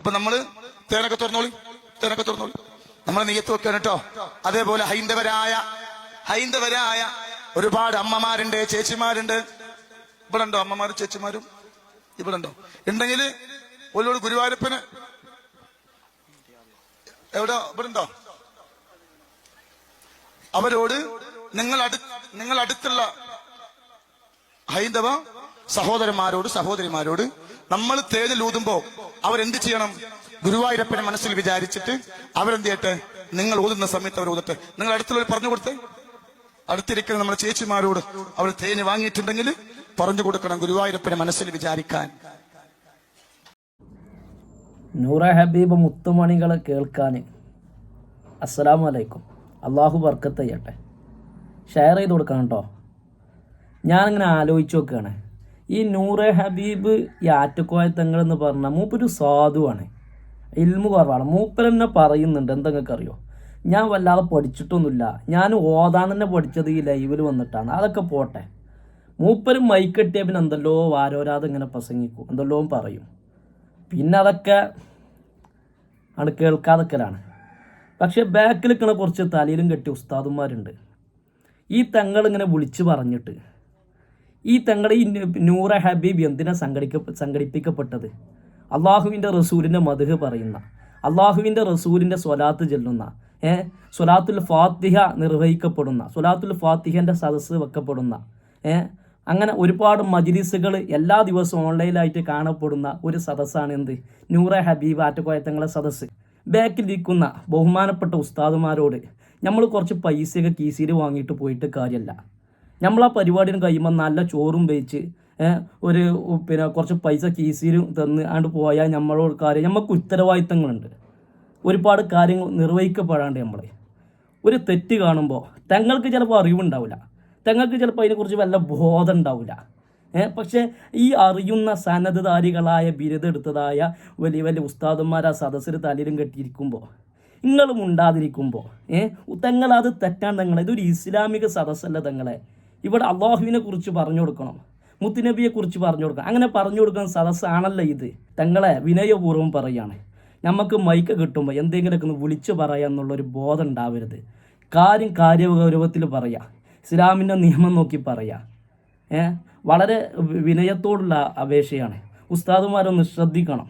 അപ്പൊ നമ്മൾ തേനൊക്കെ തുറന്നോളി തേനൊക്കെ തുറന്നോളി. നമ്മളെ നെയ്യത്ത് വെക്കാൻ കേട്ടോ. അതേപോലെ ഹൈന്ദവരായ ഹൈന്ദവരായ ഒരുപാട് അമ്മമാരുണ്ട് ചേച്ചിമാരുണ്ട്. ഇവിടെ ഉണ്ടോ അമ്മമാരും ചേച്ചിമാരും? ഇവിടെ ഉണ്ടോ? ഉണ്ടെങ്കിൽ ഒല്ലോട് ഗുരുവായൂരപ്പന്. എവിടെ? ഇവിടെ ഉണ്ടോ? അവരോട് നിങ്ങൾ അടു നിങ്ങൾ അടുത്തുള്ള ഹൈന്ദവ സഹോദരന്മാരോട് സഹോദരിമാരോട് നമ്മൾ തേജൽ ഊതുമ്പോ അവരെന്ത് ചെയ്യണം? ഗുരുവായൂരപ്പനെ മനസ്സിൽ വിചാരിച്ചിട്ട് അവരെന്ത് ചെയ്യട്ടെ? നിങ്ങൾ ഊതുന്ന സമയത്ത് അവർ ഊതട്ടെ. നിങ്ങൾ അടുത്തുള്ളവർ പറഞ്ഞു കൊടുത്തേ. അടുത്തിരിക്കുന്ന നമ്മുടെ ചേച്ചിമാരോട് അവർ തേന് വാങ്ങിയിട്ടുണ്ടെങ്കിൽ പറഞ്ഞു കൊടുക്കണം ഗുരുവായൂരപ്പനെ മനസ്സിൽ വിചാരിക്കാൻ. നൂറ ഹബീബ് മുത്തുമണികൾ കേൾക്കാൻ. അസ്സലാമു അലൈക്കും. അള്ളാഹു ബർക്കത്ത് ചെയ്യട്ടെ ഷെയർ ചെയ്ത് കൊടുക്കണം കേട്ടോ. ഞാനിങ്ങനെ ആലോചിച്ച് നോക്കുകയാണ്. ഈ നൂറെ ഹബീബ് ഈ ആറ്റക്കോയ തങ്ങൾ എന്ന് പറഞ്ഞാൽ മൂപ്പര് സാധുവാണ്. ഇൽമു കുറവാണ്. മൂപ്പർ തന്നെ പറയുന്നുണ്ട്. എന്തെങ്കിലും അറിയോ ഞാൻ വല്ലാതെ പഠിച്ചിട്ടൊന്നുമില്ല. ഞാൻ ഓതാൻ തന്നെ പഠിച്ചത് ഈ ലൈവിൽ വന്നിട്ടാണ്. അതൊക്കെ പോട്ടെ. മൂപ്പരും മൈക്കെട്ടിയ പിന്നെ എന്തെല്ലോ വാരോരാതെ ഇങ്ങനെ പ്രസംഗിക്കും. എന്തെല്ലോ പറയും. പിന്നെ അതൊക്കെ ആണ് കേൾക്കാതെക്കലാണ്. പക്ഷെ ബാക്കിൽ നിൽക്കണ കുറച്ച് തലയിലും കെട്ടിയ ഉസ്താദുമാരുണ്ട് ഈ തങ്ങൾ ഇങ്ങനെ വിളിച്ചു പറഞ്ഞിട്ട് ഈ തങ്ങൾ ഈ നൂറ ഹബീബ് എന്തിനാ സംഘടിക്ക സംഘടിപ്പിക്കപ്പെട്ടത്? അള്ളാഹുവിന്റെ റസൂലിന്റെ മധുഹ് പറയുന്ന അള്ളാഹുവിന്റെ റസൂലിന്റെ സ്വലാത്ത് ചെല്ലുന്ന ഏ? സ്വലാത്തുൽ ഫാത്തിഹ നിർവഹിക്കപ്പെടുന്ന സ്വലാത്തുൽ ഫാത്തിഹന്റെ സദസ്സ് വെക്കപ്പെടുന്ന ഏ? അങ്ങനെ ഒരുപാട് മജിലിസുകൾ എല്ലാ ദിവസവും ഓൺലൈനായിട്ട് കാണപ്പെടുന്ന ഒരു സദസ്സാണ് എന്ത്? നൂറ ഹബീബ് ആറ്റക്കോയത്തങ്ങളെ സദസ്സ്. ബാക്കിലിരിക്കുന്ന ബഹുമാനപ്പെട്ട ഉസ്താദുമാരോട് നമ്മൾ കുറച്ച് പൈസയൊക്കെ കീസിയിൽ വാങ്ങിയിട്ട് പോയിട്ട് കാര്യമല്ല നമ്മൾ ആ പരിപാടിന് കഴിയുമ്പോൾ നല്ല ചോറും വെച്ച് ഒരു പിന്നെ കുറച്ച് പൈസ കീസിലും തന്ന് ആണ്ട് പോയാൽ നമ്മളോട് കാര്യം നമുക്ക് ഉത്തരവാദിത്തങ്ങളുണ്ട്. ഒരുപാട് കാര്യങ്ങൾ നിർവഹിക്കപ്പെടാണ്ട് നമ്മളെ. ഒരു തെറ്റ് കാണുമ്പോൾ തങ്ങൾക്ക് ചിലപ്പോൾ അറിവുണ്ടാവില്ല തങ്ങൾക്ക് ചിലപ്പോൾ അതിനെക്കുറിച്ച് വല്ല ബോധം ഉണ്ടാവില്ല പക്ഷേ ഈ അറിയുന്ന സന്നദ്ധധാരികളായ ബിരുദെടുത്തതായ വലിയ വലിയ ഉസ്താദന്മാർ ആ സദസ്സിൽ തലയിലും കെട്ടിയിരിക്കുമ്പോൾ നിങ്ങളും ഉണ്ടാതിരിക്കുമ്പോൾ ഏഹ് തങ്ങളത് തെറ്റാണ് തങ്ങളെ. ഇതൊരു ഇസ്ലാമിക സദസ്സല്ല തങ്ങളെ. ഇവിടെ അള്ളാഹുവിനെ കുറിച്ച് പറഞ്ഞു കൊടുക്കണം. മുത്തുനബിയെ കുറിച്ച് പറഞ്ഞു കൊടുക്കണം. അങ്ങനെ പറഞ്ഞു കൊടുക്കുന്ന സദസ്സാണല്ലോ ഇത്. തങ്ങളെ വിനയപൂർവം പറയുകയാണ് നമുക്ക് മൈക്ക് കിട്ടുമ്പോൾ എന്തെങ്കിലുമൊക്കെ ഒന്ന് വിളിച്ചു പറയാന്നുള്ളൊരു ബോധം ഉണ്ടാവരുത്. കാര്യം കാര്യഗൗരവത്തിൽ പറയാം. ഇസ്ലാമിന്റെ നിയമം നോക്കി പറയാം. ഏ? വളരെ വിനയത്തോടുള്ള അപേക്ഷയാണ്. ഉസ്താദുമാരൊന്ന് ശ്രദ്ധിക്കണം.